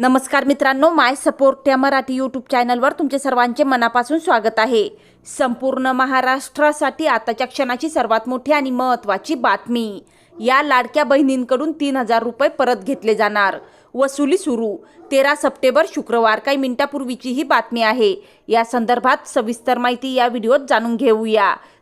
नमस्कार मित्रांनो माय सपोर्ट या मराठी यूट्यूब चॅनलवर तुमचे सर्वांचे मनापासून स्वागत आहे. संपूर्ण महाराष्ट्रासाठी आताच्या क्षणाची सर्वात मोठी आणि महत्त्वाची बातमी. या लाडक्या बहिणींकडून तीन हजार रुपये परत घेतले जाणार. वसुली सुरू. तेरा सप्टेंबर शुक्रवार काही मिनिटापूर्वीची ही बातमी आहे. या संदर्भात सविस्तर माहिती या व्हिडिओत जाणून घेऊया.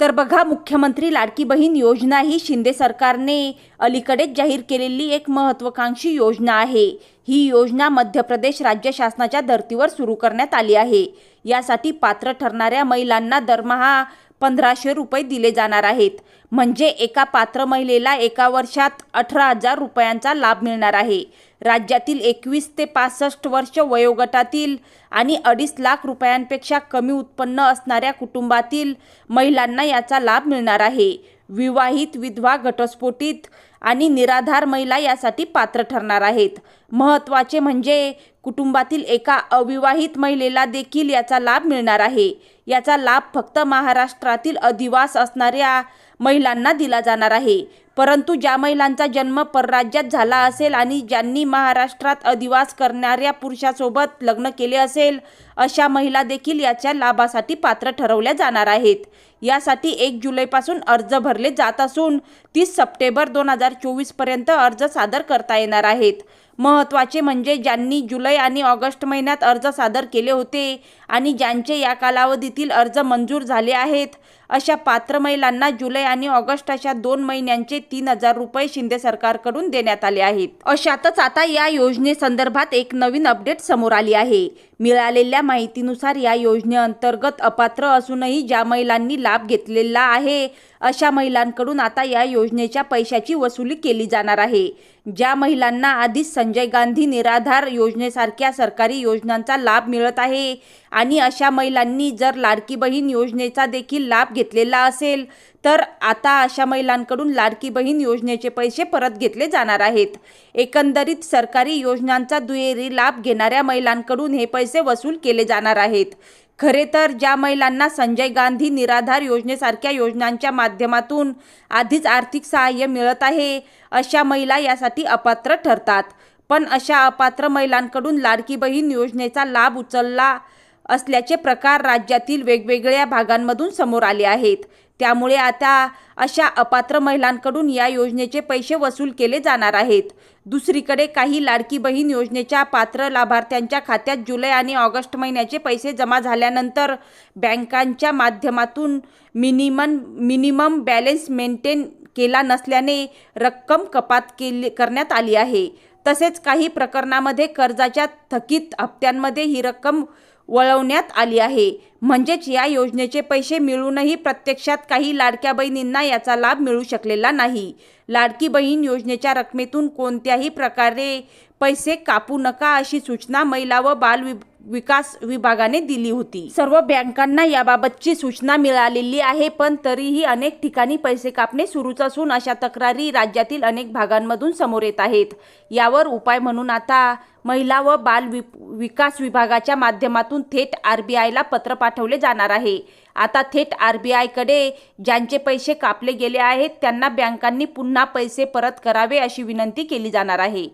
तर बघा मुख्यमंत्री लाडकी बहीण योजना ही शिंदे सरकारने अलीकडेच जाहीर केलेली एक महत्त्वाकांक्षी योजना आहे. ही योजना मध्य प्रदेश राज्य शासनाच्या धर्तीवर सुरू करण्यात आली आहे. यासाठी पात्र ठरणाऱ्या महिलांना दरमहा पंधराशे रुपये दिले जाणार आहेत. म्हणजे एका पात्र महिलेला एका वर्षात अठरा हजार रुपयांचा लाभ मिळणार आहे. राज्यातील एकवीस ते पासष्ट वर्ष वयोगटातील आणि अडीच लाख रुपयांपेक्षा कमी उत्पन्न असणाऱ्या कुटुंबातील महिलांना याचा लाभ मिळणार आहे. विवाहित विधवा घटस्फोटित आणि निराधार महिला यासाठी पात्र ठरणार आहेत. महत्त्वाचे म्हणजे कुटुंबातील एका अविवाहित महिलेला देखील याचा लाभ मिळणार आहे. याचा लाभ फक्त महाराष्ट्रातील अधिवास असणाऱ्या महिलांना दिला जाणार आहे. परंतु ज्या महिलांचा जन्म परराज्यात झाला असेल आणि ज्यांनी महाराष्ट्रात अधिवास करणाऱ्या पुरुषासोबत लग्न केले असेल अशा महिला देखील याच्या लाभासाठी पात्र ठरवल्या जाणार आहेत. यासाठी एक जुलैपासून अर्ज भरले जात असून तीस सप्टेंबर दोन हजार चोवीसपर्यंत अर्ज सादर करता येणार आहेत. महत्त्वाचे म्हणजे ज्यांनी जुलै आणि ऑगस्ट महिन्यात अर्ज सादर केले होते आणि ज्यांचे या कालावधीतील अर्ज मंजूर झाले आहेत अशा पात्र महिलांना जुलै आणि ऑगस्ट अशा दोन महिन्यांचे तीन हजार रुपये शिंदे सरकारकडून देण्यात आले आहेत. अशातच आता या योजनेसंदर्भात एक नवीन अपडेट समोर आली आहे. मिळालेल्या माहितीनुसार या योजनेअंतर्गत अपात्र असूनही ज्या महिलांनी लाभ घेतलेला आहे अशा महिलांकडून आता या योजनेच्या पैशाची वसुली केली जाणार आहे. ज्या महिलांना आधीच संजय गांधी निराधार योजनेसारख्या सरकारी योजनांचा लाभ मिळत आहे आणि अशा महिलांनी जर लाडकी बहीण योजनेचा देखील लाभ घेतलेला असेल तर आता अशा महिलांकडून लाडकी बहीण योजनेचे पैसे परत घेतले जाणार आहेत. एकंदरीत सरकारी योजनांचा दुहेरी लाभ घेणाऱ्या महिलांकडून हे पैसे वसूल केले जाणार आहेत. खरे तर ज्या महिलांना संजय गांधी निराधार योजनेसारख्या योजनांच्या माध्यमातून आधीच आर्थिक सहाय्य मिळत आहे अशा महिला यासाठी अपात्र ठरतात. पण अशा अपात्र महिलांकडून लाडकी बहीण योजनेचा लाभ उचलला असल्याचे प्रकार राज्यातील वेगवेगळ्या भागांमधून समोर आले आहेत. त्यामुळे आता अशा अपात्र महिलांकडून या योजनेचे पैसे वसूल केले जाणार आहेत. दुसरीकडे काही लाडकी बहीण योजनेच्या पात्र लाभार्थ्यांच्या खात्यात जुलै आणि ऑगस्ट महिन्याचे पैसे जमा झाल्यानंतर बँकांच्या माध्यमातून मिनिमम मिनिमम बॅलेन्स मेंटेन केला नसल्याने रक्कम कपात केली करण्यात आली आहे. तसेच काही प्रकरणामध्ये कर्जाच्या थकीत हप्त्यांमध्ये ही रक्कम वळवण्यात आली आहे. म्हणजेच या योजनेचे पैसे मिळूनही प्रत्यक्षात काही लाडक्या बहिणींना याचा लाभ मिळू शकलेला नाही. लाडकी बहीण योजनेच्या रकमेतून कोणत्याही प्रकारे पैसे कापू नका अशी सूचना महिला व बाल विकास विभागाने दिली होती. सर्व बँकांना याबाबतची सूचना मिळालेली आहे पण तरीही अनेक ठिकाणी पैसे कापणे सुरूच असून अशा तक्रारी राज्यातील अनेक भागांमधून समोर येत आहेत. यावर उपाय म्हणून आता महिला व बाल वि विकास विभागाच्या माध्यमातून थेट आर बी आयला पत्र पाठवले जाणार आहे. आता थेट आर बी आयकडे ज्यांचे पैसे कापले गेले आहेत त्यांना बँकांनी पुन्हा पैसे परत करावे अशी विनंती केली जाणार आहे.